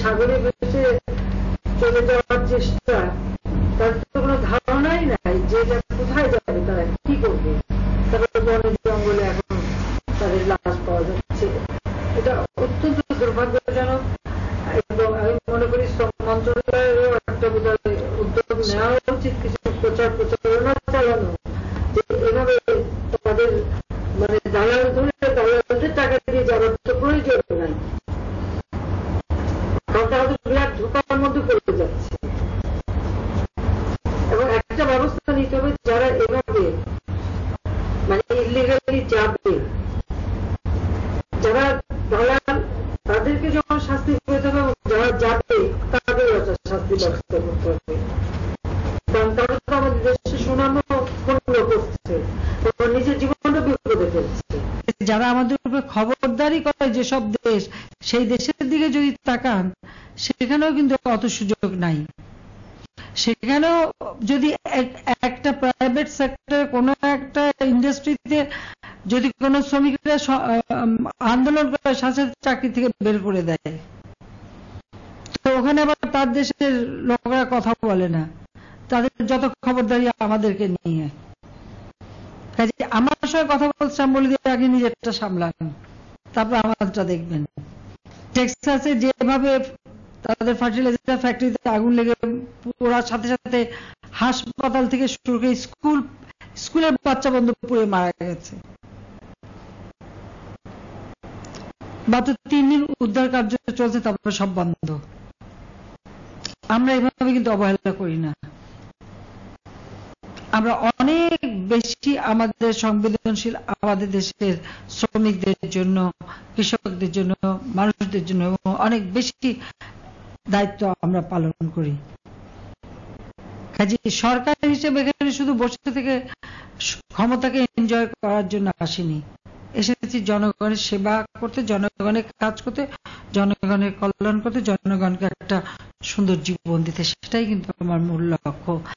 সাগরে ভেসে চলে যাওয়ার চেষ্টা, তার তো কোনো ধারণাই নাই যে কোথায় যাবে, তারা কি করবে? তারা বনে জঙ্গলে এখন তাদের লাশ পাওয়া যাচ্ছে। এটা অত্যন্ত দুর্ভাগ্যজনক এবং আমি মনে করি শ্রম মন্ত্রণালয়েরও একটা বোধহয় উদ্যোগ নেওয়া উচিত, কিছু প্রচার প্রচারণা চালানো যে এভাবে তাদের মানে দালাল ধরে দালালদের টাকা দিয়ে যাওয়ার তো প্রয়োজন নাই কারণ তারা তো বিরাট ধোকার মধ্যে পড়ে যাচ্ছে এবং একটা ব্যবস্থা নিতে হবে যারা এভাবে মানে ইলিগালি যাবে। যারা দালাল তাদেরকে যখন শাস্তি পেতে হবে যারা যাবে, তাদের শাস্তি ব্যবস্থা করতে হবে। কারণ তারা তো আমাদের দেশে সুনামও করছে নিজের জীবনটা বিপদে ফেলছে। যারা আমাদের উপরে খবরদারি করে যেসব দেশ, সেই দেশের দিকে যদি তাকান, সেখানেও কিন্তু অত সুযোগ নাই। সেখানেও যদি একটা প্রাইভেট সেক্টর কোনো একটা ইন্ডাস্ট্রিতে যদি কোনো শ্রমিকরা আন্দোলন করে সাথে চাকরি থেকে বের করে দেয়। তো ওখানে আবার তার দেশের লোকরা কথা বলে না। তাদের যত খবরদারি আমাদেরকে নিয়ে। কাজে আমার সঙ্গে কথা বলছিলাম বলে দিয়ে আগে নিজেরটা সামলান। তারপর আমারটা দেখবেন। টেক্সাসে যেভাবে তাদের ফার্টিলাইজার ফ্যাক্টরিতে আগুন লেগে পোড়ার সাথে সাথে হাসপাতাল থেকে শুরু করে স্কুল, স্কুলের বাচ্চা বন্ধু পুড়ে মারা গেছে। মাত্র তিন দিন উদ্ধার কার্য চলছে, তারপর সব বন্ধ। আমরা এভাবে কিন্তু অবহেলা করি না। আমরা অনেক বেশি আমাদের সংবেদনশীল আমাদের দেশের শ্রমিকদের জন্য, কৃষকদের জন্য, মানুষদের জন্য, এবং অনেক বেশি দায়িত্ব আমরা পালন করি। কাজে সরকার হিসেবে এখানে শুধু বসে থেকে ক্ষমতাকে এনজয় করার জন্য আসেনি। এসেছি জনগণের সেবা করতে, জনগণের কাজ করতে, জনগণের কল্যাণ করতে, জনগণকে একটা সুন্দর জীবন দিতে। সেটাই কিন্তু আমার মূল লক্ষ্য।